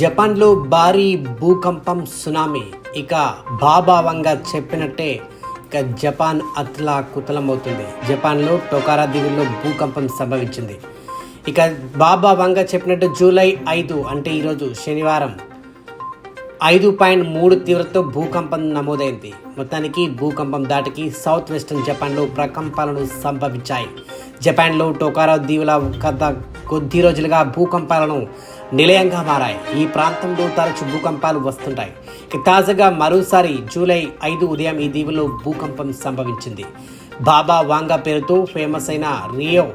జపాన్లో భారీ భూకంపం సునామీ. ఇక బాబావంగా చెప్పినట్టే ఇక జపాన్ అత్లా కుతలమవుతుంది జపాన్లో టొకారా దీవుల్లో భూకంపం సంభవించింది. ఇక బాబా వంగ చెప్పినట్టు జూలై ఐదు అంటే ఈరోజు శనివారం. ఐదు పాయింట్ మూడు తీవ్రతతో భూకంపం నమోదైంది. మొత్తానికి భూకంపం దాటికి సౌత్ వెస్టర్న్ జపాన్లో ప్రకంపాలను సంభవించాయి. జపాన్లో టోకారో దీవుల గత కొద్ది రోజులుగా భూకంపాలను నిలయంగా మారాయి. ఈ ప్రాంతంలో తరచు భూకంపాలు వస్తుంటాయి. తాజాగా మరోసారి జూలై ఐదు ఉదయం ఈ దీవులో భూకంపం సంభవించింది. బాబా వాంగా పేరుతో ఫేమస్ అయిన రియో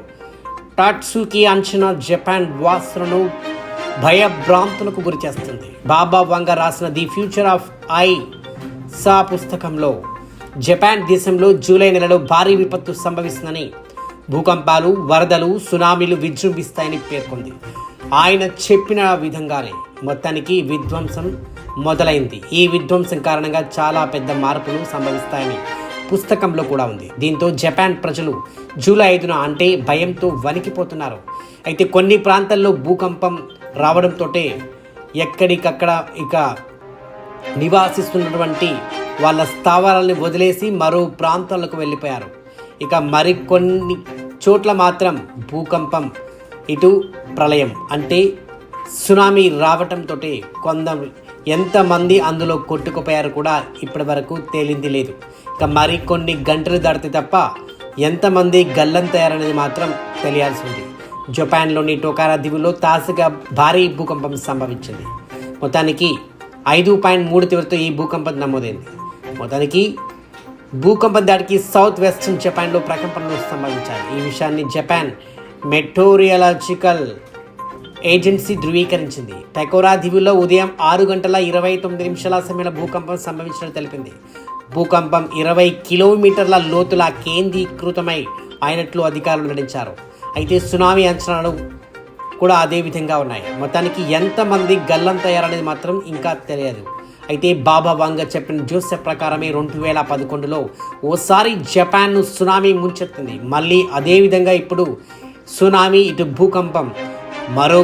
టాట్సుకి అంచనా జపాన్ వాసులను భయభ్రాంతులకు గురి చేస్తుంది బాబా వంగ రాసిన the future of I saw పుస్తకంలో జపాన్ దేశంలో జూలై నెలలో భారీ విపత్తు సంభవిస్తుందని భూకంపాలు వరదలు సునామీలు విజృంభిస్తాయని పేర్కొంది. ఆయన చెప్పిన విధంగానే మొత్తానికి విధ్వంసం మొదలైంది. ఈ విధ్వంసం కారణంగా చాలా పెద్ద మార్పులు సంభవిస్తాయని పుస్తకంలో కూడా ఉంది. దీంతో జపాన్ ప్రజలు జూలై ఐదున అంటే భయంతో వణికిపోతున్నారు. అయితే కొన్ని ప్రాంతాల్లో భూకంపం రావడంతో ఎక్కడికక్కడ ఇక నివాసిస్తున్నటువంటి వాళ్ళ స్థావరాలని వదిలేసి మరో ప్రాంతాలకు వెళ్ళిపోయారు. ఇక మరికొన్ని చోట్ల మాత్రం భూకంపం ఇటు ప్రళయం. అంటే సునామీ రావటంతో కొందరు ఎంతమంది అందులో కొట్టుకుపోయారు కూడా ఇప్పటి వరకు తేలింది లేదు. ఇక మరికొన్ని గంటలు దాటితే తప్ప ఎంతమంది గల్లంతయ్యారనేది మాత్రం తెలియాల్సి ఉంది. జపాన్లోని టోకారా దీవుల్లో తాజాగా భారీ భూకంపం సంభవించింది. మొత్తానికి ఐదు పాయింట్ మూడు తీవ్రతో ఈ భూకంపం నమోదైంది. మొత్తానికి భూకంపం దాటికి సౌత్ వెస్టర్న్ జపాన్లో ప్రకంపనలు సంభవించాయి. ఈ విషయాన్ని జపాన్ మెటోరియాలజికల్ ఏజెన్సీ ధృవీకరించింది. టెకోరా దీవుల్లో ఉదయం ఆరు గంటల ఇరవై తొమ్మిది నిమిషాల సమయంలో భూకంపం సంభవించినట్టు తెలిపింది. భూకంపం ఇరవై కిలోమీటర్ల లోతుల కేంద్రీకృతమై అయినట్లు అధికారులు నటించారు. అయితే సునామీ అంచనాలు కూడా అదే విధంగా ఉన్నాయి. మొత్తానికి ఎంతమంది గల్లంతయ్యారనేది మాత్రం ఇంకా తెలియదు. అయితే బాబా వాంగ చెప్పిన జ్యోస్య ప్రకారమే రెండు వేల పదకొండులో ఓసారి జపాన్ను సునామీ ముంచెత్తింది. మళ్ళీ అదే విధంగా ఇప్పుడు సునామీ ఇటు భూకంపం మరో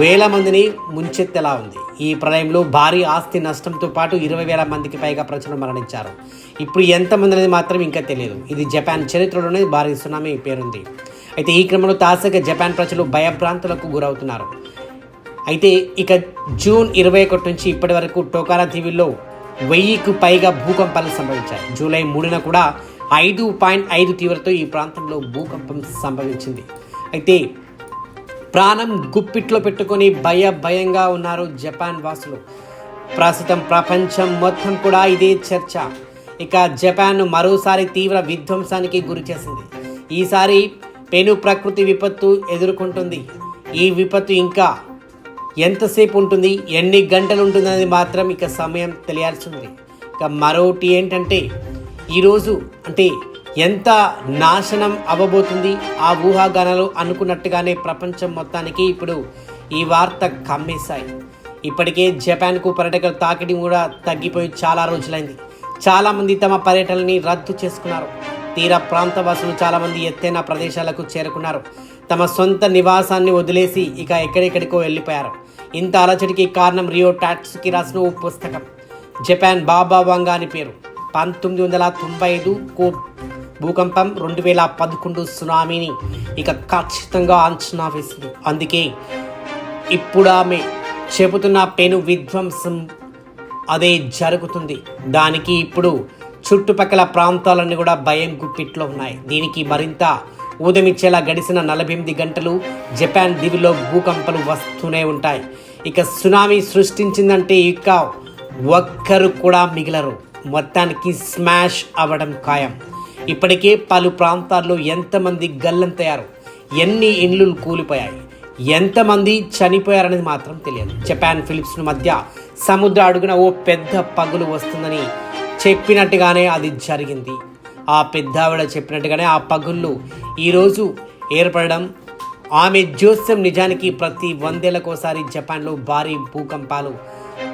వేల మందిని ముంచెత్తేలా ఉంది. ఈ ప్రళయంలో భారీ ఆస్తి నష్టంతో పాటు ఇరవై వేల మందికి పైగా ప్రజలు మరణించారు. ఇప్పుడు ఎంతమంది అనేది మాత్రం ఇంకా తెలియదు. ఇది జపాన్ చరిత్రలోనే భారీ సునామీ పేరుంది. అయితే ఈ క్రమంలో తాజాగా జపాన్ ప్రజలు భయభ్రాంతులకు గురవుతున్నారు. అయితే ఇక జూన్ ఇరవై ఒకటి నుంచి ఇప్పటి వరకు టోకారా దీవుల్లో వెయ్యికి పైగా భూకంపాలు సంభవించాయి. జూలై మూడున కూడా ఐదు పాయింట్ ఐదు తీవ్రతో ఈ ప్రాంతంలో భూకంపం సంభవించింది. అయితే ప్రాణం గుప్పిట్లో పెట్టుకొని భయ భయంగా ఉన్నారు జపాన్ వాసులు. ప్రస్తుతం ప్రపంచం మొత్తం కూడా ఇదే చర్చ. ఇక జపాన్ మరోసారి తీవ్ర విధ్వంసానికి గురి చేసింది. ఈసారి పెను ప్రకృతి విపత్తు ఎదుర్కొంటుంది. ఈ విపత్తు ఇంకా ఎంతసేపు ఉంటుంది? ఎన్ని గంటలు ఉంటుందనేది మాత్రం ఇక సమయం తెలియాల్సి ఉంది ఇక మరోటి ఏంటంటే ఈరోజు అంటే ఎంత నాశనం అవ్వబోతుంది? ఆ ఊహాగానాలు అనుకున్నట్టుగానే ప్రపంచం మొత్తానికి ఇప్పుడు ఈ వార్త కమ్మేశాయి. ఇప్పటికే జపాన్కు పర్యటకుల తాకిడి కూడా తగ్గిపోయి చాలా రోజులైంది. చాలామంది తమ పర్యటనని రద్దు చేసుకున్నారు. తీర ప్రాంత వాసులు చాలామంది ఎత్తైన ప్రదేశాలకు చేరుకున్నారు. తమ సొంత నివాసాన్ని వదిలేసి ఇక ఎక్కడెక్కడికో వెళ్ళిపోయారు. ఇంత అలచడికి కారణం రియో టాట్స్కి రాసిన ఓ పుస్తకం. జపాన్ బాబా వాంగా అని పేరు. పంతొమ్మిది వందల తొంభై ఐదు కో భూకంపం రెండు వేల పదకొండు సునామీని ఇక ఖచ్చితంగా అంచనా వేసింది అందుకే ఇప్పుడు ఆమె చెబుతున్న పెను విధ్వంసం అదే జరుగుతుంది. దానికి ఇప్పుడు చుట్టుపక్కల ప్రాంతాలన్నీ కూడా భయం గుప్పిట్లో ఉన్నాయి. దీనికి మరింత ఊదమిచ్చేలా గడిచిన నలభై ఎనిమిది గంటలు జపాన్ దివిలో భూకంపాలు వస్తూనే ఉంటాయి. ఇక సునామీ సృష్టించిందంటే ఇక ఒక్కరు కూడా మిగిలరు. మొత్తానికి స్మాష్ అవ్వడం ఖాయం. ఇప్పటికే పలు ప్రాంతాల్లో ఎంతమంది గల్లంతయ్యారు ఎన్ని ఇండ్లు కూలిపోయాయి ఎంతమంది చనిపోయారనేది మాత్రం తెలియదు. జపాన్ ఫిలిప్స్ మధ్య సముద్ర అడుగున ఓ పెద్ద పగులు వస్తుందని చెప్పినట్టుగానే అది జరిగింది. ఆ పెద్దావిడ చెప్పినట్టుగానే ఆ పగుళ్ళు ఈరోజు ఏర్పడడం ఆమె జోస్యం నిజానికి ప్రతి వందేళ్ళకోసారి జపాన్లో భారీ భూకంపాలు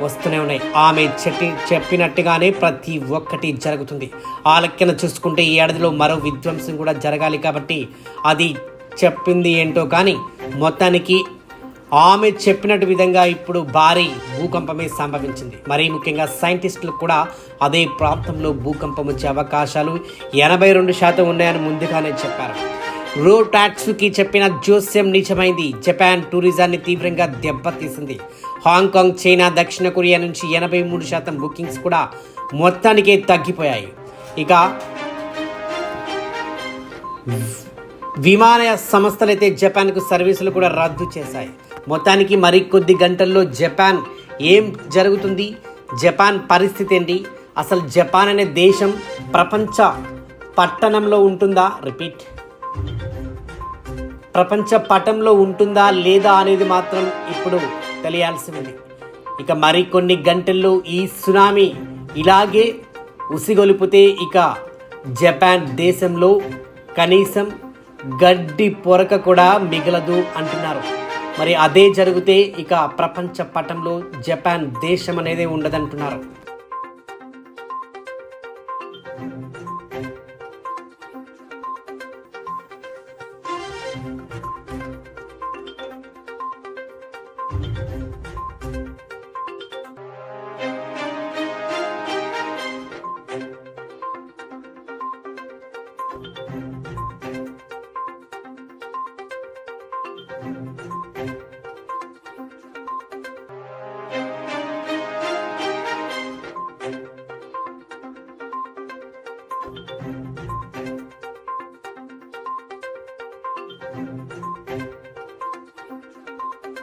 వస్తూనే ఉన్నాయి. ఆమె చెట్టి చెప్పినట్టుగానే ప్రతి ఒక్కటి జరుగుతుంది. ఆ లెక్కన చూసుకుంటే ఈ ఏడాదిలో మరో విధ్వంసం కూడా జరగాలి కాబట్టి అది చెప్పింది ఏంటో కానీ మొత్తానికి ఆమె చెప్పినట్టు విధంగా ఇప్పుడు భారీ భూకంపమే సంభవించింది. మరీ ముఖ్యంగా సైంటిస్టులు కూడా అదే ప్రాంతంలో భూకంపం వచ్చే అవకాశాలు ఎనభై రెండు శాతం ఉన్నాయని ముందుగానే చెప్పారు. రో టాక్స్కి చెప్పిన జోస్యం నిజమైంది. జపాన్ టూరిజాన్ని తీవ్రంగా దెబ్బతీసింది. హాంకాంగ్ చైనా దక్షిణ కొరియా నుంచి ఎనభై మూడు శాతం బుకింగ్స్ కూడా మొత్తానికే తగ్గిపోయాయి. ఇక విమాన సంస్థలైతే జపాన్కు సర్వీసులు కూడా రద్దు చేశాయి. మొత్తానికి మరి కొద్ది గంటల్లో జపాన్ ఏం జరుగుతుంది? జపాన్ పరిస్థితి ఏంటి? అసలు జపాన్ అనే దేశం ప్రపంచ పట్టణంలో ఉంటుందా? రిపీట్. ప్రపంచ పటంలో ఉంటుందా లేదా అనేది మాత్రం ఇప్పుడు తెలియాల్సి ఉంది. ఇక మరికొన్ని గంటల్లో ఈ సునామీ ఇలాగే ఉసిగొలిపితే ఇక జపాన్ దేశంలో కనీసం గడ్డి పొరక కూడా మిగలదు అంటున్నారు. మరి అదే జరిగితే ఇక ప్రపంచ పటంలో జపాన్ దేశం అనేది ఉండదంటున్నారు.